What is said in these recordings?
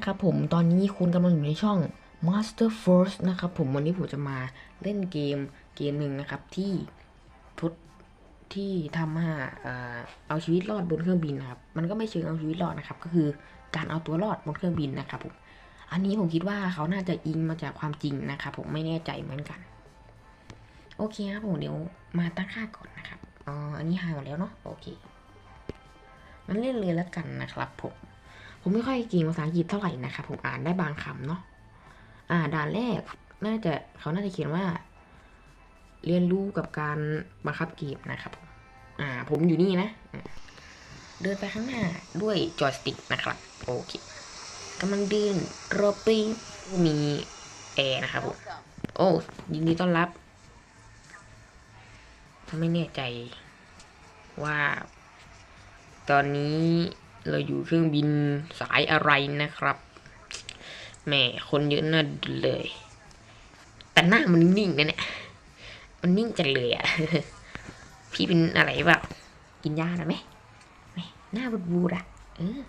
นะครับผมตอนนี้คุณกำลังอยู่ในช่อง Master First นะครับผมวันนี้ผมจะมาเล่นเกมเกมหนึ่งนะครับที่ทุดที่ทำให้เอ่อเอาชีวิตรอดบนเครื่องบินนะครับมันก็ไม่เชิงเอาชีวิตรอดนะครับ ก็คือการเอาตัวรอดบนเครื่องบินนะครับผมอันนี้ผมคิดว่าเขาน่าจะอิงมาจากความจริงนะครับผมไม่แน่ใจเหมือนกัน โอเคครับผมเดี๋ยวมาตั้งค่าก่อนนะครับอ๋ออันนี้หายหมดแล้วเนาะโอเคมันเล่นเลยแล้วกันนะครับผม ผมไม่ค่อยเก่งภาษาอังกฤษเท่าไหร่นะครับผมอ่านได้บางคำเนาะอ่าด่านแรกน่าจะเขาน่าจะเขียนว่า เรียนรู้กับการบังคับเกมนะครับอ่า ผมอยู่นี่นะ เดินไปข้างหน้าด้วยจอยสติ๊กนะครับโอเคกำลังเดินรอปีมีแอร์นะครับผมโอ้ยินดีต้อนรับถ้าไม่แน่ใจว่าตอนนี้ เราอยู่เครื่องบินสายอะไรนะครับแหม่คนเยอะน่าดูเลย แต่หน้ามันนิ่งนะเนี่ย มันนิ่งจังเลยอะ่ะ พี่เป็นอะไรเปล่า กินยาหรือไหมแหม่หน้าบูดบูดอะ เออ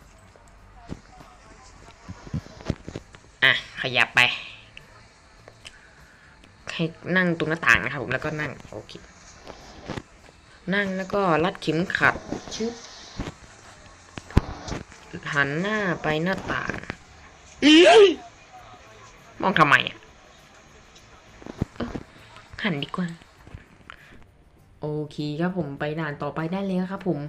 อะ ขยับไป ให้นั่งตรงหน้าต่างนะครับผม แล้วก็นั่ง โอเค นั่งแล้วก็รัดเข็มขัดชึบ หันหน้าไปหน้าต่างมองทำไมอะเอ้อหันดีกว่า โอเคครับผมไปด่านต่อไปได้เลยครับผม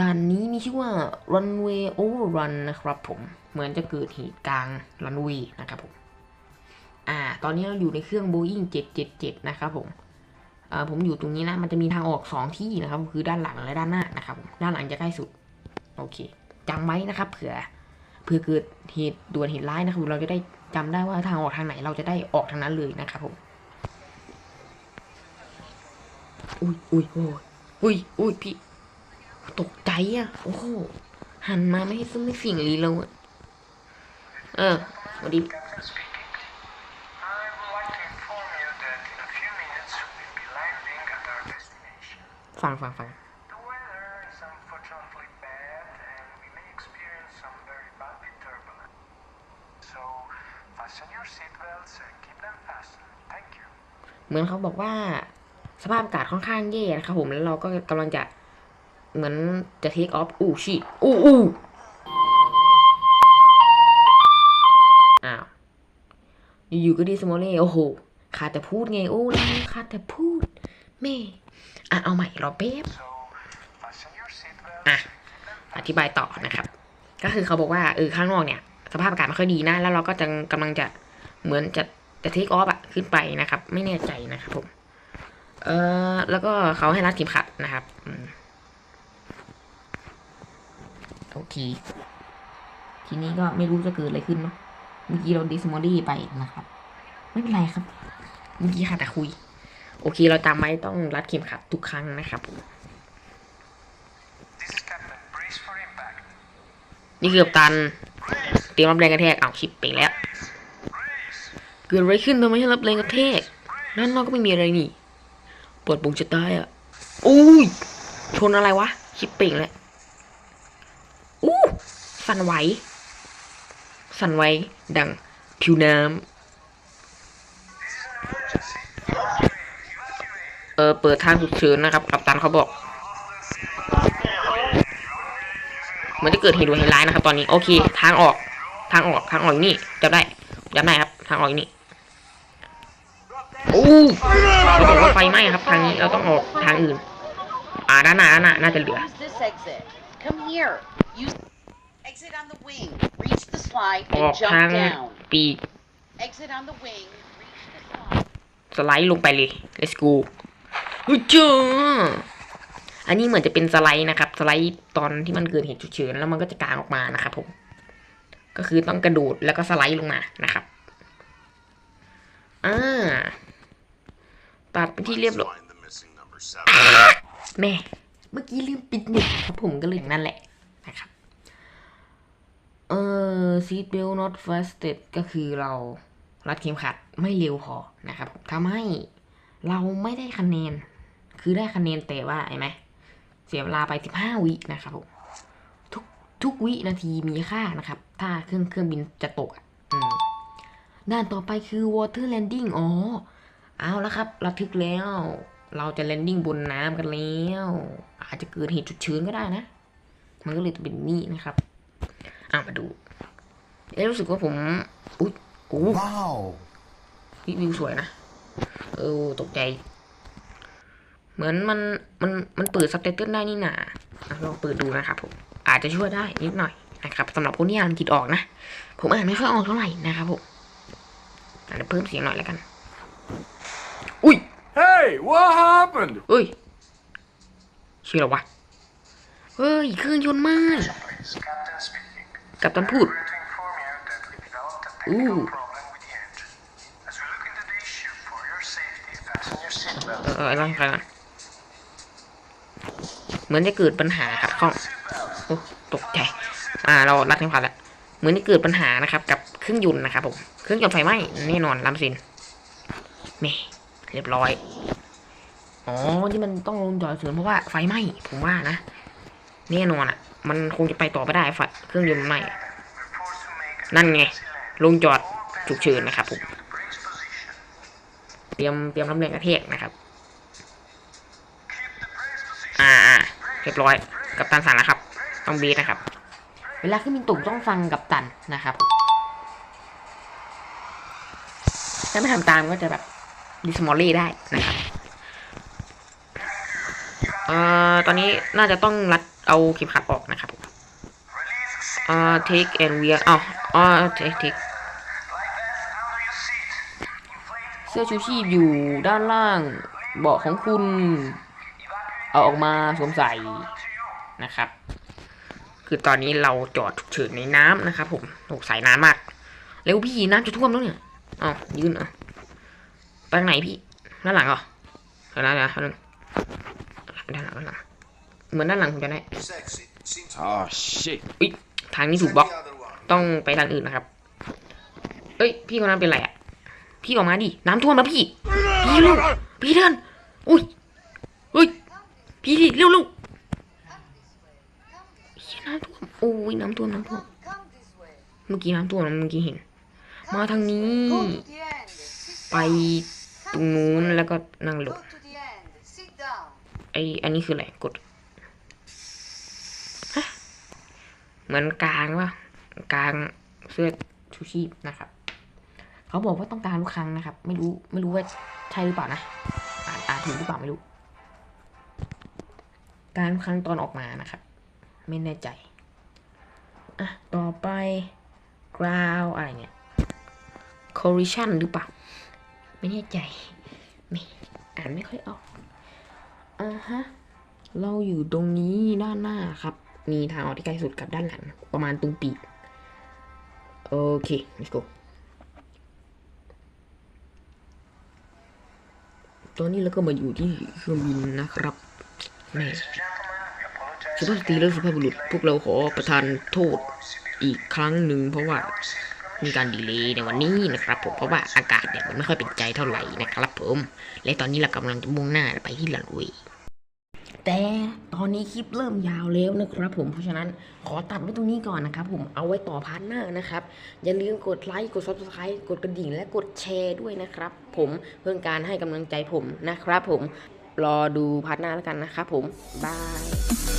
ด่านนี้มีชื่อว่า runway overrun นะครับผม เหมือนจะเกิดเหตุกลาง runway นะครับผม อ่า ตอนนี้เราอยู่ในเครื่อง Boeing 777 นะครับผมอ่าผมอยู่ตรงนี้นะ มันจะมีทางออกสองที่นะครับ คือด้านหลังและด้านหน้านะครับผมด้านหลังจะใกล้สุด โอเค จำไว้นะครับ เผื่อเผื่อเกิดเหตุด่วนเหตุร้ายนะครับเราจะได้จำได้ว่าทางออกทางไหนเราจะได้ออกทางนั้นเลยนะครับผมอุ้ยอุ้ยโอ้ยอุ้ยอุ้ยพี่ตกใจอะ โอ้โหหันมาไม่ให้ซึ่งไม่สิ่งลีเราอะเออสวัสดีฟังฟังฟัง เหมือนเขาบอกว่าสภาพอากาศค่อนข้างแย่นะครับผมแล้วเราก็กำลังจะเหมือนจะเทคออฟอู้ชิอู้อู้อ้าว อยู่ๆก็ดีสโมเล่โอ้โหขาดแต่พูดไง โอ้เราขาดแต่พูดแม่อะเอาใหม่รอแป๊บ So fasten your seatbelts Ah. and keep them อธิบายต่อนะครับ ก็คือเขาบอกว่าเออข้างนอกเนี่ย สภาพอากาศไม่ค่อยดีนะ แล้วเราก็จะกำลังจะเหมือนจะจะเทคออฟอะขึ้นไปนะครับ ไม่แน่ใจนะครับผม เออแล้วก็เขาให้รัดเข็มขัดนะครับอืมโอเค ทีนี้ก็ไม่รู้จะเกิดอะไรขึ้นเนาะเมื่อกี้เราดิสมอดี้ไปนะครับ ไม่เป็นไรครับเมื่อกี้ค่ะแต่คุย โอเค เราจำไว้ต้องรัดเข็มขัดทุกครั้งนะครับ This is Captain. Brace for impact. นี่คือกัปตัน เตรียมรับแรงกระแทกเอาชิปไปแล้ว เกิดอะไรขึ้นทำไมให้รับแรงกระแทกด้านนอกก็ไม่มีอะไรนี่เปิดปุ่มจะตายอะอุ้ยชนอะไรวะชิปเป่งเลยอู้สั่นไหว สั่นไหว ดังผิวน้ำเออ เปิดทางฉุกเฉินนะครับ กัปตันเขาบอกเหมือนจะเกิดเหตุด่วนเหตุร้ายนะครับตอนนี้ โอเค ทางออกางออกทางออกอยู่นี่จำได้จำได้ครับ ทางออกอยู่นี่อู้เขาบอกว่าไฟไหม้ครับ ทางนี้เราต้องออกทางอื่น อ่าด้านหน้าด้านหน้าน่าจะเหลือ Use this exit. Come here. Use exit on the wing. Reach the slide ออก and ทาง jump down. ปีก Exit on the wing. Reach the slide. สไลด์ลงไปเลย let's go เฮ้ยจ้าอันนี้เหมือนจะเป็นสไลด์นะครับ สไลด์ตอนที่มันเกิดเหตุฉุกเฉินแล้วมันก็จะกางออกมานะครับผม ก็คือต้องกระโดดแล้วก็สไลด์ลงมานะครับอ่าตัดไปที่เรียบร้อยแม่ เมื่อกี้ลืมปิดเน็ตครับผมก็เลยนั่นแหละนะครับ เออ seat belt not fastened ก็คือเรารัดเข็มขัดไม่เร็วพอนะครับผมทำให้เราไม่ได้คะแนน คือได้คะแนนแต่ว่าไอ้ไหม เสียเวลาไป 15 วินะครับผม ทุกทุกวินาทีมีค่านะครับ ถ้าเครื่องเครื่องบินจะตกอะอืมด้านต่อไปคือ water landing อ๋อ เอาละครับ ระทึกแล้ว เราจะ landing บนน้ำกันแล้ว อาจจะเกิดเหตุฉุกเฉินก็ได้นะ มันก็เลยจะเป็นนี่นะครับอะมาดูเอ๊ะรู้สึกว่าผม อุ๊ยโอ้ Wow. วิวิวสวยนะ เออ ตกใจ เหมือนมัน มัน มันเปิดซับไตเติลได้นี่หนาอะลองเปิดดูนะครับผม อาจจะช่วยได้นิดหน่อยนะครับสำหรับคนที่อ่านอังกฤษออกนะ ผมอ่านไม่ค่อยออกเท่าไหร่นะครับผมอาจจะเพิ่มเสียงหน่อยแล้วกัน อุ้ย Hey, what happened? เฮ้ยชื่ออะไรวะเฮ้ยเครื่องยนต์ไหม Please, Captain speaking. กับตันพูด We're to inform you that we developed a Ooh. technical problem with the engine. As we look into the issue for your safety, fasten your seatbelt. เออเออนั่งใครก่อนเหมือนจะเกิดปัญหาขัดข้องโอ้ ตกใจ อ่า เรารัดทั้งพันแล้วเหมือนจะเกิดปัญหานะครับ กับเครื่องยนต์นะครับผมเครื่องยนต์ไฟไหม้แน่นอนลำสินแม่เรียบร้อยอ๋อที่มันต้องลงจอดเสือนเพราะว่าไฟไหม้ผมว่านะแน่นอนอะ มันคงจะไปต่อไม่ได้ไฟเครื่องยนต์ไหม้นั่นไงลงจอดฉุกเฉินนะครับผมเตรียมเตรียมลำแรงกระแทกนะครับอ่าอ่าเรียบร้อย กับตันสั่งแล้วครับ ต้องบีนะครับ เวลาขึ้นบินตกต้องฟังกับตันนะครับ ถ้าไม่ทำตามก็จะแบบดิสมอลลี่ได้นะครับเอ่อตอนนี้น่าจะต้องรัดเอาเข็มขัดออกนะครับเอ่อ take and wear อ้าวอ๋อ take take เสื้อชูชีพอยู่ด้านล่างเบาะของคุณ เอาออกมาสวมใส่นะครับ คือตอนนี้เราจอดฉุกเฉินในน้ำนะครับ ผมตกสายน้ำมาก เร็วพี่น้ำจะท่วมแล้วเนี่ยอ้าวยืนเอะไปทางไหนพี่ด้านหลังเหรอเดี๋ยวนะเดี๋ยวนะแป๊บนึงด้านหลังด้านหลังเหมือนด้านหลังผมจะได้ Sexy. Seems Oh shit. อุ๊ยทางนี้ถูกบล็อก the other one. ต้องไปทางอื่นนะครับ เอ้ย พี่คนนั้นเป็นไรอะ พี่ออกมาดิ น้ำท่วมแล้วพี่ พี่เร็วพี่เดินอุ้ยอุ้ย พี่เร็วเร็ กี้น้ำท่วมโอ้ยน้ำท่วมน้ำท่วมเมื่อกี้น้ำท่วมเมื่อกี้เห็น มาทางนี้ ไปตรงนู้นแล้วก็นั่งลงไออันนี้คืออะไรกดเหมือนกลางว่ะกลางเสื้อชูชีพนะครับ เขาบอกว่าต้องการทุกครั้งนะครับ ไม่รู้ไม่รู้ว่าใช่หรือเปล่านะอ่านอ่านถูกหรือเปล่าไม่รู้ การทุกครั้งตอนออกมานะครับ ไม่แน่ใจ อะ ต่อไป ground อะไรเนี่ย collision หรือเปล่า ไม่แน่ใจ ไม่ อ่านไม่ค่อยออก อ่าฮะ เราอยู่ตรงนี้ด้านหน้าครับ มีทางออกที่ไกล้สุดกับด้านหลัง ประมาณตรงปีก โอเค let's go ตอนนี้เราก็มาอยู่ที่เครื่องบินนะครับแม่ สุภาพสตรีและสุภาพบุรุษ พวกเราขอประทานโทษอีกครั้งหนึ่งเพราะว่ามีการดีเลย์ในวันนี้นะครับ ผมเพราะว่าอากาศเนี่ยมันไม่ค่อยเป็นใจเท่าไหร่นะครับ ผม และตอนนี้เรากำลังจะมุ่งหน้าไปที่ลันเวย์แต่ตอนนี้คลิปเริ่มยาวแล้วนะครับ ผมเพราะฉะนั้นขอตัดไว้ตรงนี้ก่อนนะครับ ผมเอาไว้ต่อพาร์ทหน้านะครับ อย่าลืมกดไลค์กด subscribe กดกระดิ่งและกดแชร์ด้วยนะครับ ผมเพื่อการให้กำลังใจผมนะครับ ผมรอดูพาร์ทหน้าแล้วกันนะครับผมบาย